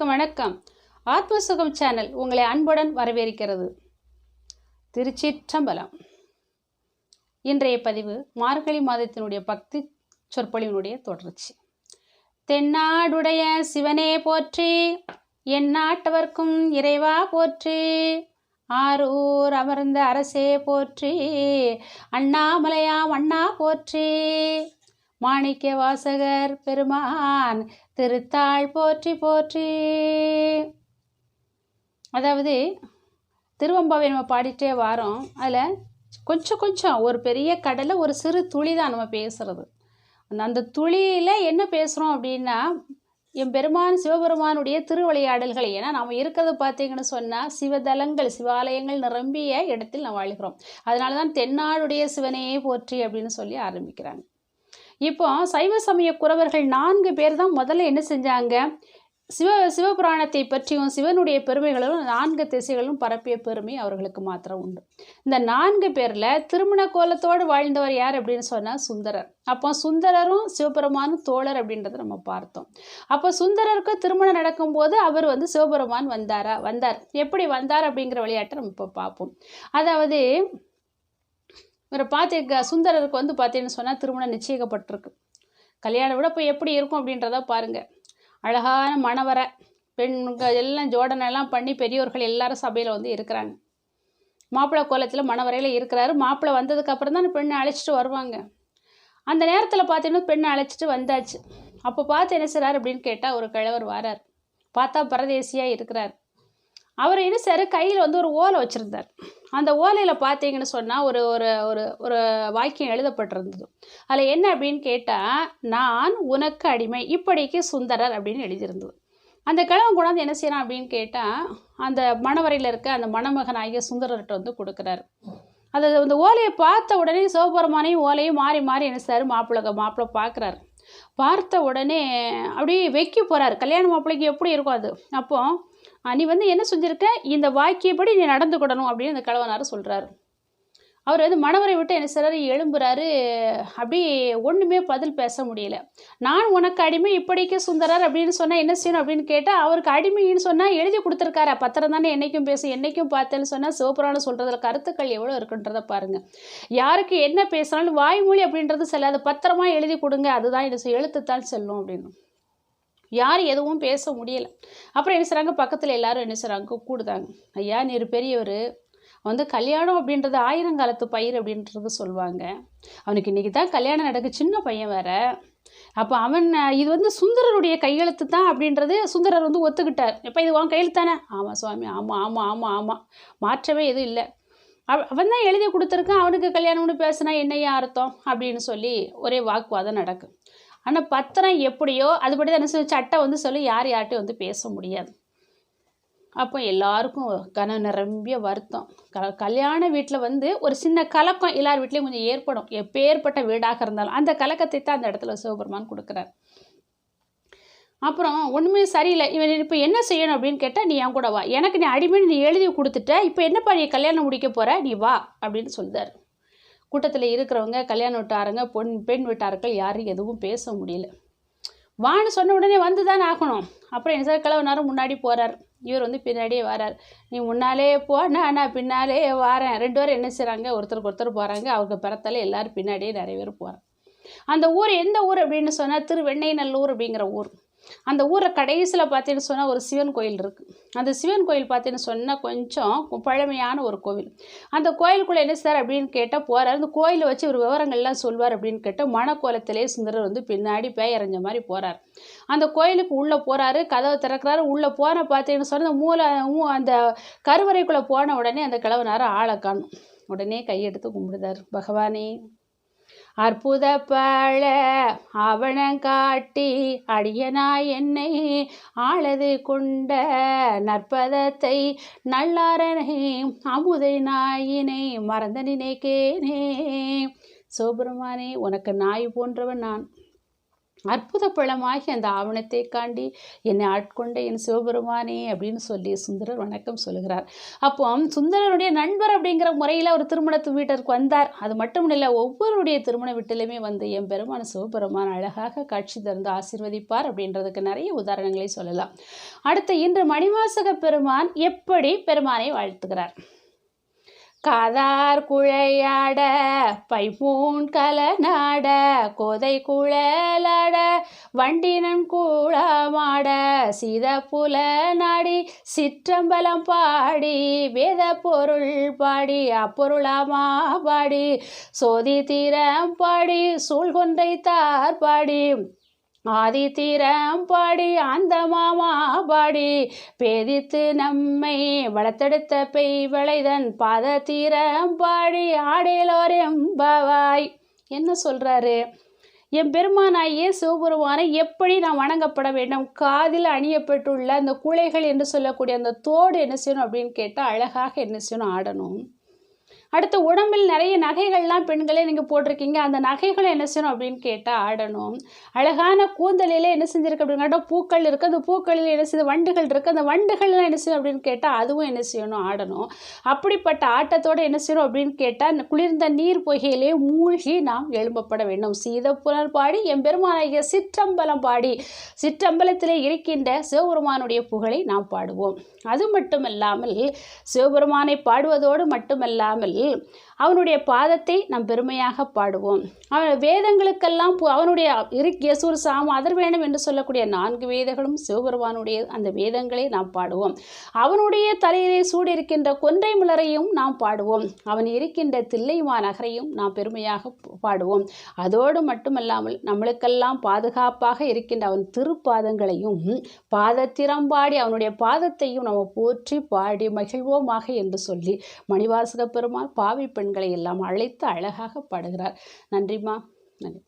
அனைவருக்கும் வணக்கம். ஆத்மசுகம் சேனல் உங்களை அன்புடன் வரவேற்கிறது. திருச்சிற்றம்பலம். இன்றைய பதிவு மார்கழி மாதத்தினுடைய பக்தி சொற்பொழிவினுடைய தொடர்ச்சி. தென்னாடுடைய சிவனே போற்றி என் நாட்டவர்க்கும் இறைவா போற்றி ஆரூர் அமர்ந்த அரசே போற்றி அண்ணாமலையாம் அண்ணா போற்றி. மாணிக்க வாசகர் பெருமான் திருத்தாள் போற்றி போற்றி. அதாவது திருவம்பாவை நம்ம பாடிட்டே வாரோம். அதில் கொஞ்சம் கொஞ்சம் ஒரு பெரிய கடலில் ஒரு சிறு துளி தான் நம்ம பேசுகிறது அந்த அந்த துளியில் என்ன பேசுகிறோம் அப்படின்னா என் பெருமான் சிவபெருமானுடைய திருவிளையாடல்கள். ஏன்னா நம்ம இருக்கிறது பார்த்தீங்கன்னு சொன்னால் சிவதலங்கள் சிவாலயங்கள் நிரம்பிய இடத்தில் நம்ம வாழ்கிறோம். அதனால தான் தென்னாடுடைய சிவனையே போற்றி அப்படின்னு சொல்லி ஆரம்பிக்கிறாங்க. இப்போ சைவ சமய குறவர்கள் நான்கு பேர் தான் முதல்ல என்ன செஞ்சாங்க? சிவ சிவபுராணத்தை பற்றியும் சிவனுடைய பெருமைகளும் நான்கு திசைகளும் பரப்பிய பெருமை அவர்களுக்கு மாத்திரம் உண்டு. இந்த நான்கு பேரில் திருமண கோலத்தோடு வாழ்ந்தவர் யார் அப்படின்னு சொன்னால் சுந்தரர். அப்போ சுந்தரரும் சிவபெருமானும் தோழர் அப்படின்றத நம்ம பார்த்தோம். அப்போ சுந்தரருக்கு திருமணம் நடக்கும்போது அவர் வந்து சிவபெருமான் வந்தாரா? வந்தார். எப்படி வந்தார் அப்படிங்கிற விளையாட்டை நம்ம இப்போ பார்ப்போம். அதாவது இவரை பார்த்து சுந்தரருக்கு வந்து பார்த்தீங்கன்னு சொன்னால் திருமணம் நிச்சயிக்கப்பட்டிருக்கு. கல்யாணம் விட இப்போ எப்படி இருக்கும் அப்படின்றத பாருங்கள் அழகான மணவரை பெண்கள் எல்லாம் ஜோடனெல்லாம் பண்ணி பெரியோர்கள் எல்லாரும் சபையில் வந்து இருக்கிறாங்க. மாப்பிள்ளை கோலத்தில் மணவரையில் இருக்கிறாரு. மாப்பிள்ளை வந்ததுக்கப்புறம் தான் பெண்ணை அழைச்சிட்டு வருவாங்க. அந்த நேரத்தில் பார்த்தீங்கன்னா பெண்ணை அழைச்சிட்டு வந்தாச்சு. அப்போ பார்த்து என்ன செய்கிறார் அப்படின்னு கேட்டால் ஒரு கிழவர் வரார். பார்த்தா பரதேசியாக இருக்கிறார். அவர் என்ன சார் கையில் வந்து ஒரு ஓலை வச்சுருந்தார். அந்த ஓலையில் பார்த்தீங்கன்னு சொன்னால் ஒரு ஒரு ஒரு ஒரு வாக்கியம் எழுதப்பட்டிருந்தது. அதில் என்ன அப்படின்னு கேட்டால் நான் உனக்கு அடிமை இப்படிக்கு சுந்தரர் அப்படின்னு எழுதியிருந்தது. அந்த கிழவன் கொண்டாந்து என்ன செய்யறான் அப்படின்னு கேட்டால் அந்த மணவரையில் இருக்க அந்த மணமகனாகிய சுந்தரர்கிட்ட வந்து கொடுக்குறாரு. அது அந்த ஓலையை பார்த்த உடனே சிவபெருமானையும் ஓலையும் மாறி மாறி என்ன சார் மாப்பிள்ளை மாப்பிள்ளை பார்க்குறாரு. பார்த்த உடனே அப்படியே வைக்க போகிறாரு கல்யாண மாப்பிள்ளைக்கு எப்படி இருக்கும் அது? அப்போது நீ வந்து என்ன செஞ்சுருக்க? இந்த வாக்கியப்படி நீ நடந்துக்கிடணும் அப்படின்னு அந்த கலவனார் சொல்கிறாரு அவர் வந்து மணவரை விட்டு என்ன செய்கிறாரு எழும்புறாரு. அப்படி ஒன்றுமே பதில் பேச முடியல. நான் உனக்கு அடிமை இப்படிக்கு சுந்தரர் அப்படின்னு சொன்னால் என்ன செய்யணும் அப்படின்னு கேட்டால் அவருக்கு அடிமைன்னு சொன்னால் எழுதி கொடுத்துருக்காரு. பத்திரம் தானே என்றைக்கும் பேசும் என்றைக்கும் பார்த்தேன்னு சொன்னால் சிவபுராணம் சொல்கிறதுல கருத்துக்கள் எவ்வளோ இருக்குன்றதை பாருங்கள் யாருக்கு என்ன பேசினாலும் வாய்மொழி அப்படின்றது செல்லாது. பத்திரமா எழுதி கொடுங்க. அதுதான் என்ன எழுத்துத்தான் செல்லும் அப்படின்னு. யார் எதுவும் பேச முடியலை. அப்புறம் என்ன செய்கிறாங்க பக்கத்தில் எல்லாரும் என்ன செய்கிறாங்க கூடுதாங்க ஐயா நீர் பெரியவர். வந்து கல்யாணம் அப்படின்றது ஆயிரங்காலத்து பயிர் அப்படின்றது சொல்லுவாங்க. அவனுக்கு இன்றைக்கி தான் கல்யாணம் நடக்கு சின்ன பையன் வேற. அப்போ அவன் இது வந்து சுந்தரருடைய கையெழுத்து தான் அப்படின்றது சுந்தரர் வந்து ஒத்துக்கிட்டார். எப்போ இது உன் கையெழுத்து தானே? ஆமாம் சுவாமி. ஆமாம் ஆமாம் ஆமாம் ஆமாம் மாற்றவே எதுவும் இல்லை. அவன் தான் எழுதி கொடுத்துருக்கான். அவனுக்கு கல்யாணம்னு பேசுனா என்னையா அர்த்தம்? அப்படின்னு சொல்லி ஒரே வாக்குவாதம் நடக்கும். ஆனால் பத்திரம் எப்படியோ அதுபடி தான் என்ன சட்டை வந்து சொல்லி யார் யார்கிட்டையும் வந்து பேச முடியாது. அப்போ எல்லாருக்கும் கன நிரம்பிய வருத்தம். க கல்யாண வீட்டில் வந்து ஒரு சின்ன கலக்கம் எல்லார் வீட்லேயும் கொஞ்சம் ஏற்படும். எப்பேற்பட்ட வீடாக இருந்தாலும். அந்த கலக்கத்தை தான் அந்த இடத்துல சிவபெருமான் கொடுக்குறார். அப்புறம் ஒன்றுமே சரியில்லை. இவன் இப்போ என்ன செய்யணும் அப்படின்னு கேட்டால் நீ என் கூட வா. எனக்கு நீ அடிமைன்னு நீ எழுதி கொடுத்துட்ட. இப்போ என்னப்பா நீ கல்யாணம் முடிக்க போகிற நீ வா. அப்படின்னு சொல்லுதார் கூட்டத்தில் இருக்கிறவங்க கல்யாண விட்டாருங்க பொன் பெண் விட்டார்கள் யாரும் எதுவும் பேச முடியல. வான்னு சொன்ன உடனே வந்து தான் ஆகணும். அப்புறம் என்ன சார் கிழவனாரும் முன்னாடி போகிறார் இவர் வந்து பின்னாடியே வரார். நீ முன்னாலே போ நான் நான் பின்னாலே வரேன். ரெண்டு பேரும் என்ன செய்கிறாங்க ஒருத்தருக்கு ஒருத்தர் போகிறாங்க அவங்க பிறத்தால எல்லோரும் பின்னாடியே நிறைய பேர் போகிறாங்க அந்த ஊர் எந்த ஊர் அப்படின்னு சொன்னால் திருவெண்ணைநல்லூர் அப்படிங்கிற ஊர். அந்த ஊரை கடைசியில் பார்த்தீங்கன்னு சொன்னால் ஒரு சிவன் கோயில் இருக்குது அந்த சிவன் கோயில் பார்த்தீங்கன்னு சொன்னால் கொஞ்சம் பழமையான ஒரு கோவில். அந்த கோயிலுக்குள்ளே என்ன சார் அப்படின்னு கேட்டால் போகிறார் அந்த கோயிலை வச்சு ஒரு விவரங்கள்லாம் சொல்வார் அப்படின்னு கேட்டால் மணக்கோலத்திலே சுந்தரர் வந்து பின்னாடி பேயறிஞ்ச மாதிரி போகிறார் அந்த கோயிலுக்கு உள்ளே போகிறாரு கதவை திறக்கிறாரு. உள்ளே போன பார்த்தீங்கன்னு சொன்னால் அந்த மூளை அந்த கருவறைக்குள்ளே போன உடனே அந்த கிழவனார் ஆளை காணும். உடனே கையெடுத்து கும்பிடுதார். பகவானே அற்புத பழ ஆவணங்காட்டி அடியனாய் என்னை ஆளது கொண்ட நற்பதத்தை நல்லாரனை அமுதை நாயினை மறந்த நினைக்கேனே. சிவபெருமானே உனக்கு நாய் போன்றவன் நான். அற்புத பழமாகி அந்த ஆவணத்தை காண்டி என்னை ஆட்கொண்ட என் சிவபெருமானே அப்படின்னு சொல்லி சுந்தரர் வணக்கம் சொல்லுகிறார். அப்போ சுந்தரருடைய நண்பர் அப்படிங்கிற முறையில் ஒரு திருமணத்து வீட்டிற்கு வந்தார். அது மட்டும் இல்லை ஒவ்வொருடைய திருமண வீட்டிலுமே வந்து என் பெருமான சிவபெருமான் அழகாக காட்சி தந்து ஆசிர்வதிப்பார் அப்படின்றதுக்கு நிறைய உதாரணங்களை சொல்லலாம். அடுத்து இன்று மணிவாசக பெருமான் எப்படி பெருமானை வாழ்த்துகிறார்? காதார் குழையாட பைபூன் கலநாட கோதை குழலாட வண்டினன் கூழமாட சீத புல நாடி சிற்றம்பலம் பாடி வேத பொருள் பாடி அப்பொருளாமா பாடி சோதி தீரம் பாடி சூழ்கொன்றை தார் பாடி ஆதித்திரம் பாடி அந்த மாமா பாடி பேதித்து நம்மை வளர்த்தெடுத்த பெய் விளைதன் பாதத்தீரம் பாடி ஆடேலோர் எம்பவாய். என்ன சொல்கிறாரு என் பெருமானாயே சிவபெருமானை எப்படி நாம் வணங்கப்பட வேண்டும்? காதில் அணியப்பட்டுள்ள அந்த குலைகள் என்று சொல்லக்கூடிய அந்த தோடு என்ன செய்யணும் அப்படின்னு கேட்டால் அழகாக என்ன செய்யணும்? ஆடணும். அடுத்து உடம்பில் நிறைய நகைகள்லாம் பெண்களே நீங்கள் போட்டிருக்கீங்க. அந்த நகைகளை என்ன செய்யணும் அப்படின்னு கேட்டால் ஆடணும். அழகான கூந்தலில் என்ன செஞ்சிருக்கு அப்படின்னு கேட்டால் பூக்கள் இருக்குது அந்த பூக்களில் என்ன செய்யுது வண்டுகள் இருக்குது அந்த வண்டுகள்லாம் என்ன செய்யணும் அப்படின்னு கேட்டால் அதுவும் என்ன செய்யணும்? ஆடணும். அப்படிப்பட்ட ஆட்டத்தோடு என்ன செய்யணும் அப்படின்னு கேட்டால் குளிர்ந்த நீர் பொகையிலே மூழ்கி நாம் எழும்பப்பட வேண்டும். சீத புலர் பாடி எம்பெருமானாகிய சிற்றம்பலம் பாடி சிற்றம்பலத்திலே இருக்கின்ற சிவபெருமானுடைய புகழை நாம் பாடுவோம். அது மட்டும் இல்லாமல் சிவபெருமானை பாடுவதோடு மட்டுமல்லாமல் அவனுடைய பாதத்தை நாம் பெருமையாக பாடுவோம். அவன் வேதங்களுக்கெல்லாம் அவனுடைய அவனுடைய இருக்கு சாம் அதர் வேணும் என்று சொல்லக்கூடிய நான்கு வேதங்களும் சிவபெருமானுடைய அந்த வேதங்களை நாம் பாடுவோம். அவனுடைய தலையிலே சூடியிருக்கின்ற கொன்றை மலரையும் நாம் பாடுவோம். அவன் இருக்கின்ற தில்லைமா நகரையும் நாம் பெருமையாக பாடுவோம். அதோடு மட்டுமல்லாமல் நம்மளுக்கெல்லாம் பாதுகாப்பாக இருக்கின்ற அவன் திருப்பாதங்களையும் பாதத்திறம்பாடி அவனுடைய பாதத்தையும் நம்ம போற்றி பாடி மகிழ்வோமாக என்று சொல்லி மணிவாசக பெருமாள் பாவி பெண்களை எல்லாம் அழைத்து அழகாக பாடுகிறார். நன்றிம்மா. நன்றி.